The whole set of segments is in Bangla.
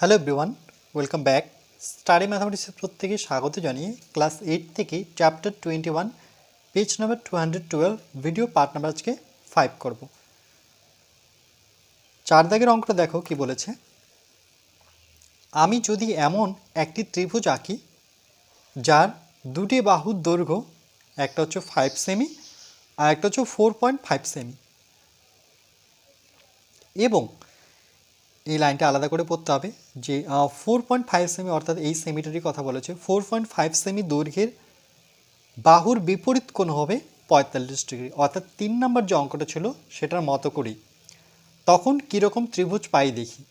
Hello everyone welcome back study ম্যাথামেটিক্সের প্রত্যেকে স্বাগত জানিয়ে ক্লাস এইট থেকে chapter twenty one page number two hundred twelve video part number আজকে ফাইভ করব। চার দাগের অঙ্কটা দেখো কি বলেছে। আমি যদি এমন একটি ত্রিভুজ আঁকি, যার দুটি বাহুর দৈর্ঘ্য, একটা হচ্ছে ফাইভ সেমি আর একটা হচ্ছে ফোর পয়েন্ট ফাইভ সেমি এবং এই লাইনটা আলাদা করে পড়তে হবে যে ফোর পয়েন্ট ফাইভ সেমি অর্থাৎ এই সেমিটারই কথা বলেছে ফোর পয়েন্ট ফাইভ সেমি দৈর্ঘ্যের বাহুর বিপরীত কোণ হবে পঁয়তাল্লিশ ডিগ্রি, অর্থাৎ তিন নম্বর যে অঙ্কটা ছিল সেটার মতো করেই। তখন কীরকম ত্রিভুজ পাই দেখি।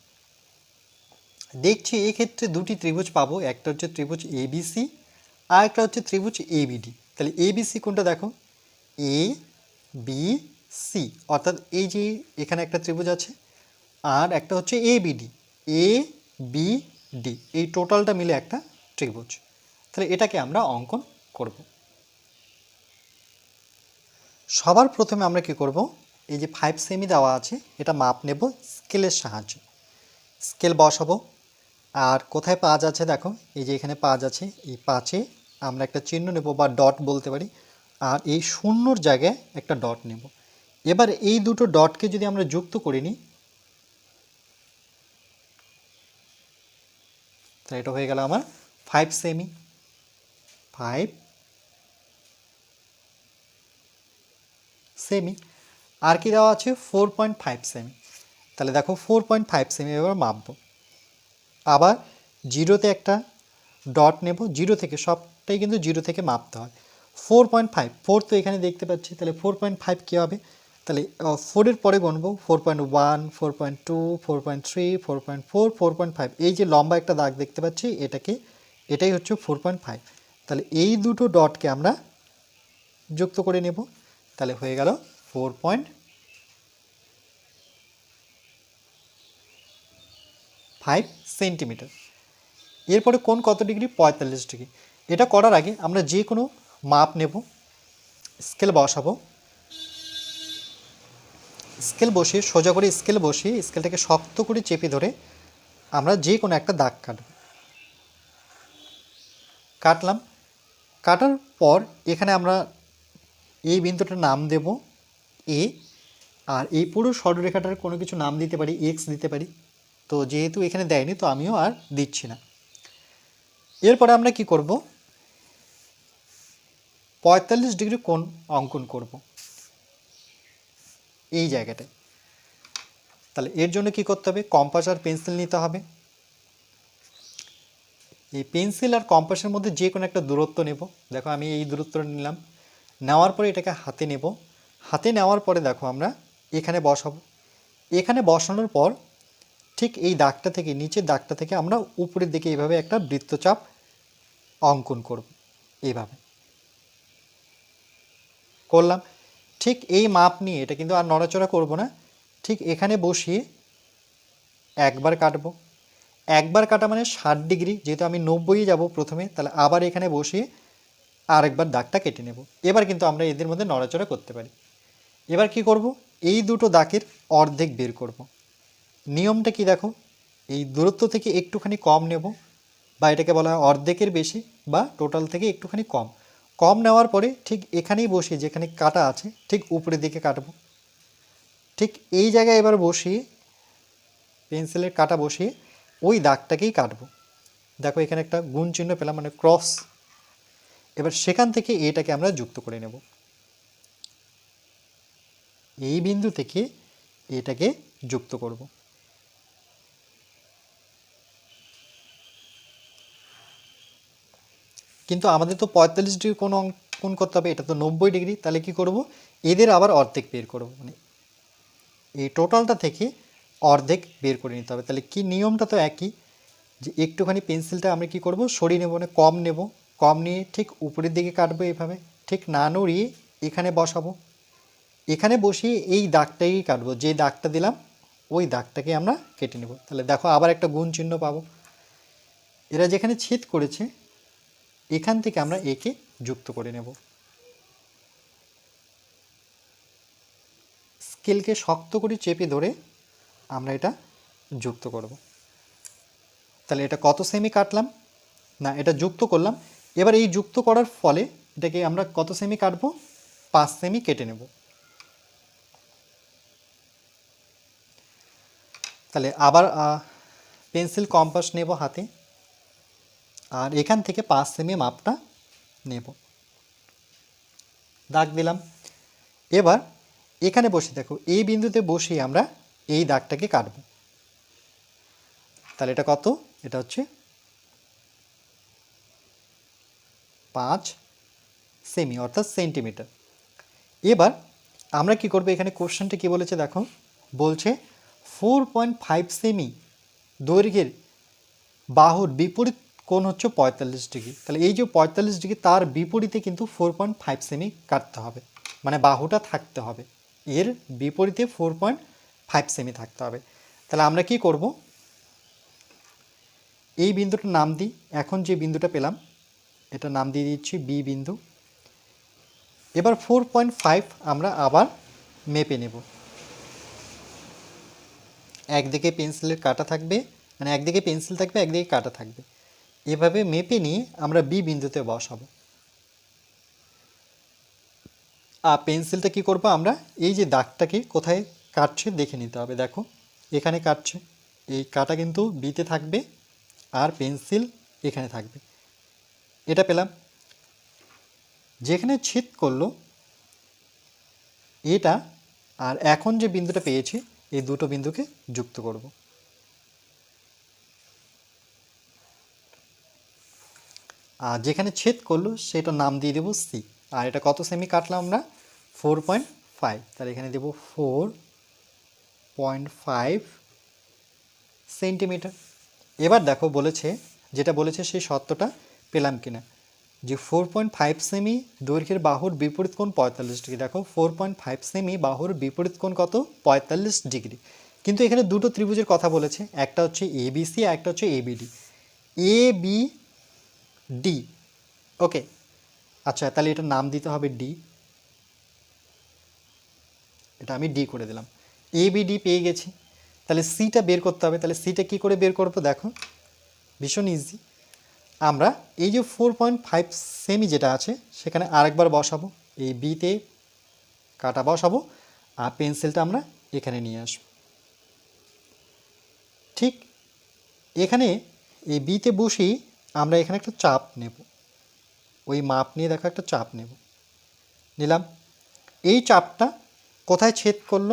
দেখছি এই ক্ষেত্রে দুটি ত্রিভুজ পাবো, একটা হচ্ছে ত্রিভুজ এবিসি আর একটা হচ্ছে ত্রিভুজ এবিডি তাহলে এবিসি কোনটা দেখো? এ বি সি অর্থাৎ এই যে এখানে একটা ত্রিভুজ আছে আর একটা হচ্ছে A BD A B D এই টোটালটা মিলে একটা ত্রিভুজ। তাহলে এটাকে আমরা অঙ্কন করব। সবার প্রথমে আমরা কি করব? এই যে ফাইভ সেমি দেওয়া আছে, এটা মাপ নেব স্কেলের সাহায্যে। স্কেল বসাবো। আর কোথায় পাঁচ আছে দেখো? এই যে এখানে পাঁচ আছে, এই পাঁচে আমরা একটা চিহ্ন নেব বা ডট বলতে পারি। আর এই শূন্যর জায়গায় একটা ডট নেব। এবার এই দুটো ডটকে যদি আমরা যুক্ত করে নিই তো এটা হয়ে গেল আমার ফাইভ সেমি ফাইভ সেমি আর কি দেওয়া আছে? ফোর পয়েন্ট ফাইভ সেমি তাহলে দেখো ফোর পয়েন্ট ফাইভ সেমি এবার মাপবো। আবার জিরোতে একটা ডট নেব। জিরো থেকে সবটাই কিন্তু জিরো থেকে মাপতে হয়। ফোর পয়েন্ট ফাইভ ফোর তো এখানে দেখতে পাচ্ছি। তাহলে ফোর পয়েন্ট ফাইভ কী হবে? তাহলে ফোরের পরে গণবো four point one four point two four point three four point four four point five এই যে লম্বা একটা দাগ দেখতে পাচ্ছি, এটাকে, এটাই হচ্ছে ফোর পয়েন্ট ফাইভ তাহলে এই দুটো ডটকে আমরা যুক্ত করে নেব। তাহলে হয়ে গেল ফোর পয়েন্ট ফাইভ সেন্টিমিটার এরপরে কোন কত ডিগ্রি? পঁয়তাল্লিশ ডিগ্রি। এটা করার আগে আমরা যে কোনো মাপ নেব, স্কেল বসাবো। স্কেল বসিয়ে, সোজা করে স্কেল বসিয়ে স্কেলটাকে শক্ত করে চেপে ধরে আমরা যে কোনো একটা দাগ কাটব। কাটলাম। কাটার পর এখানে আমরা এই বিন্দুটার নাম দেব এ আর এই পুরো সরলরেখাটার কোনো কিছু নাম দিতে পারি এক্স দিতে পারি। তো যেহেতু এখানে দেয়নি, তো আমিও আর দিচ্ছি না। এরপরে আমরা কি করব? পঁয়তাল্লিশ ডিগ্রি কোণ অঙ্কন করব। এই জায়গাটায় তাহলে এর জন্য কি করতে হবে? কম্পাস আর পেন্সিল নিতে হবে। এই পেন্সিল আর কম্পাসের মধ্যে যে কোনো একটা দূরত্ব নেব। দেখো আমি এই দূরত্বটা নিলাম। নেওয়ার পরে এটাকে হাতে নেব। হাতে নেওয়ার পরে দেখো আমরা এখানে বসাবো। এখানে বসানোর পর ঠিক এই দাগটা থেকে, নিচের দাগটা থেকে আমরা উপরের দিকে এইভাবে একটা বৃত্তচাপ অঙ্কন করব। এইভাবে। করলাম। ঠিক এই মাপ নিয়ে, এটা কিন্তু আর নড়াচড়া করব না, ঠিক এখানে বসিয়ে একবার কাটব। একবার কাটা মানে ষাট ডিগ্রি, যেহেতু আমি নব্বই যাব প্রথমে, তাহলে আবার এখানে বসিয়ে আরেকবার দাগটা কেটে নেব। এবার কিন্তু আমরা এদের মধ্যে নড়াচড়া করতে পারি। এবার কি করব? এই দুটো দাগের অর্ধেক বের করব। নিয়মটা কি দেখো? এই দূরত্ব থেকে একটুখানি কম নেব, বা এটাকে বলা হয় অর্ধেকের বেশি, বা টোটাল থেকে একটুখানি কম। কম নেওয়ার পরে ঠিক এখানেই বসিয়ে যেখানে কাটা আছে, ঠিক উপরের দিকে কাটবো। ঠিক এই জায়গায় এবার বসিয়ে, পেন্সিলের কাটা বসিয়ে ওই দাগটাকেই কাটবো। দেখো এখানে একটা গুণ চিহ্ন পেলাম মানে ক্রস। এবার সেখান থেকে এটাকে আমরা যুক্ত করে নেব। এই বিন্দু থেকে এটাকে যুক্ত করব। কিন্তু আমাদের তো পঁয়তাল্লিশ ডিগ্রি কোন কোন করতে হবে? এটা তো নব্বই ডিগ্রি। তাহলে কি করব? এদের আবার অর্ধেক বের করব। মানে এই টোটালটা থেকে অর্ধেক বের করে নিতে হবে। তাহলে কি নিয়মটা তো একই, যে একটুখানি পেন্সিলটা আমরা কি করব? সরিয়ে নেব মানে কম নেব। কম নিয়ে ঠিক উপরের দিকে কাটবো এভাবে। ঠিক না নড়িয়ে এখানে বসাবো। এখানে বসিয়ে এই দাগটাই কাটবো। যে দাগটা দিলাম, ওই দাগটাকে আমরা কেটে নেব। তাহলে দেখো আবার একটা গুণ চিহ্ন পাবো। এরা যেখানে ছেদ করেছে এখান থেকে আমরা একে যুক্ত করে নেব। স্কেলকে শক্ত করে চেপে ধরে আমরা এটা যুক্ত করব। তাহলে এটা কত সেমি কাটলাম? না, এটা যুক্ত করলাম। এবার এই যুক্ত করার ফলে এটাকে আমরা কত সেমি কাটবো? পাঁচ সেমি কেটে নেব। তাহলে আবার পেন্সিল কম্পাস নেব হাতে। আর এখান থেকে পাঁচ সেমি মাপটা নেব। দাগ দিলাম। এবার এখানে বসে দেখো, এই বিন্দুতে বসিয়ে আমরা এই দাগটাকে কাটব। তাহলে এটা কত? এটা হচ্ছে পাঁচ সেমি, অর্থাৎ সেন্টিমিটার। এবার আমরা কি করব? এখানে কোশ্চেনটা কি বলেছে দেখো? বলছে ফোর পয়েন্ট ফাইভ সেমি দৈর্ঘ্যের বাহুর বিপরীত কোণ হচ্ছে পঁয়তাল্লিশ ডিগ্রি। তাহলে এই যে পঁয়তাল্লিশ ডিগ্রি, তার বিপরীতে কিন্তু ফোর পয়েন্ট ফাইভ সেমি কাটতে হবে। মানে বাহুটা থাকতে হবে। এর বিপরীতে ফোর পয়েন্ট ফাইভ সেমি থাকতে হবে। তাহলে আমরা কি করব? এই বিন্দুটার নাম দিই। এখন যে বিন্দুটা পেলাম এটা নাম দিয়ে দিচ্ছি বি বিন্দু। এবার ফোর পয়েন্ট ফাইভ আমরা আবার মেপে নেব। একদিকে পেন্সিলের কাটা থাকবে মানে একদিকে পেন্সিল থাকবে, একদিকে কাটা থাকবে। এভাবে মেপে নিয়ে আমরা বি বিন্দুতে বসাবো। আর পেন্সিলটা কি করব আমরা? এই যে দাগটাকে কোথায় কাটছে দেখে নিতে হবে, দেখো। এখানে কাটছে, এই কাটা কিন্তু বিতে থাকবে আর পেন্সিল এখানে থাকবে। এটা পেলাম। যেখানে ছেদ করল, এটা আর এখন যে বিন্দুটা পেয়েছি, এই দুটো বিন্দুকে যুক্ত করব। আর যেখানে ছেদ করল সেটা নাম দিয়ে দেবো সি আর এটা কত সেমি কাটলাম আমরা? ফোর পয়েন্ট ফাইভ তাহলে এখানে দেবো ফোর পয়েন্ট ফাইভ সেন্টিমিটার এবার দেখো বলেছে, যেটা বলেছে সেই সত্যটা পেলাম কিনা। যে ফোর পয়েন্ট ফাইভ সেমি দৈর্ঘ্যের বাহুর বিপরীত কোণ পঁয়তাল্লিশ ডিগ্রি। দেখো ফোর পয়েন্ট ফাইভ সেমি বাহুর বিপরীত কোণ কত? পঁয়তাল্লিশ ডিগ্রি। কিন্তু এখানে দুটো ত্রিভুজের কথা বলেছে, একটা হচ্ছে এবিসি আর একটা হচ্ছে ABD A B D okay আচ্ছা তাহলে এটা নাম দিতে হবে ডি এটা আমি ডি করে দিলাম। এ বি ডি পেয়ে গেছি। তাহলে সিটা বের করতে হবে। তাহলে সিটা কী করে বের করব দেখো। ভীষণ ইজি আমরা এই যে ফোর পয়েন্ট ফাইভ সেমি যেটা আছে, সেখানে আরেকবার বসাবো। এই বিতে কাটা বসাবো আর পেন্সিলটা আমরা এখানে নিয়ে আসব। ঠিক এখানে এই বিতে বসেই আমরা এখানে একটা চাপ নেব। ওই মাপ নিয়ে দেখো একটা চাপ নেব। নিলাম। এই চাপটা কোথায় ছেদ করল?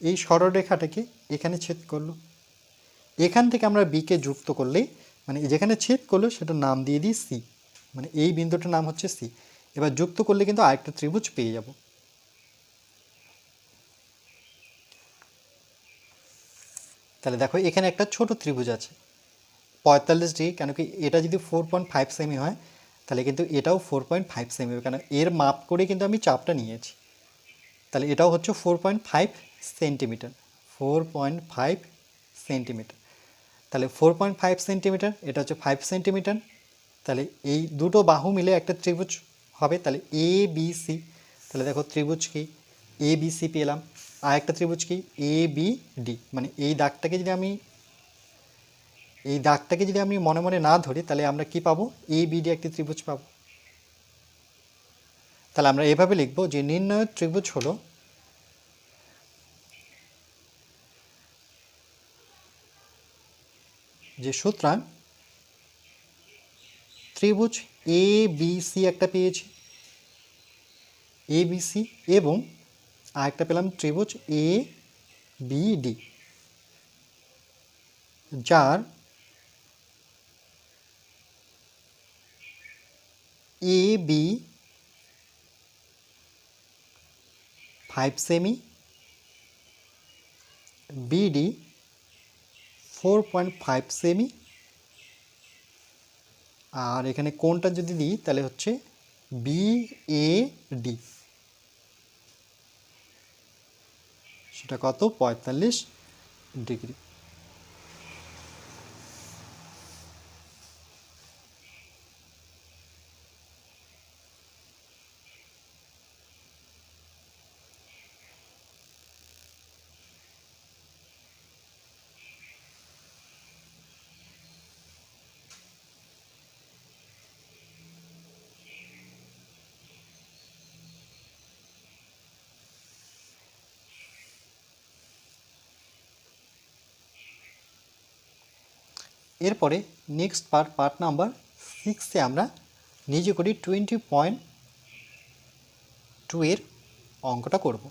এই সরলরেখাটাকে এখানে ছেদ করল। এখান থেকে আমরা বিকে যুক্ত করলেই মানে যেখানে ছেদ করল সেটা নাম দিয়ে দিই সি মানে এই বিন্দুটার নাম হচ্ছে সি এবার যুক্ত করলে কিন্তু আরেকটা ত্রিভুজ পেয়ে যাব। তাহলে দেখো এখানে একটা ছোট ত্রিভুজ আছে। পঁয়তাল্লিশ ডিগ্রি, কেন কি এটা যদি ফোর পয়েন্ট ফাইভ সেমি হয়, তাহলে কিন্তু এটাও ফোর পয়েন্ট ফাইভ সেমি হবে। কেন এর মাপ করে কিন্তু আমি চাপটা নিয়েছি। তাহলে এটাও হচ্ছে four point five centimetre four point five centimetre তাহলে ফোর পয়েন্ট ফাইভ সেন্টিমিটার এটা হচ্ছে ফাইভ সেন্টিমিটার তাহলে এই দুটো বাহু মিলে একটা ত্রিভুজ হবে, তাহলে এ বি সি তাহলে দেখো ত্রিভুজ কি? এ বি সি পেলাম। আর একটা ত্রিভুজ কি? এ বি ডি মানে এই দাগটাকে যদি আমি এই দাগটাকে যদি আমি মনে মনে না ধরি, তাহলে আমরা কি পাবো? এ বি ডি একটি ত্রিভুজ পাবো। তাহলে আমরা এভাবে লিখব যে নির্ণয় ত্রিভুজ হলো যে সুতরাং ত্রিভুজ এ বি সি একটা পেয়েছি। এ বি সি এবং আরেকটা পেলাম ত্রিভুজ এ বি ডি যার A B five cm BD four point five cm আর এখানে কোনটা যদি দিই, তাহলে হচ্ছে বি এ ডি সেটা কত? পঁয়তাল্লিশ ডিগ্রি। এরপরে নেক্সট পার্ট পার্ট নাম্বার সিক্সে আমরা নিজে করি টোয়েন্টি পয়েন্ট টু এর অঙ্কটা করব।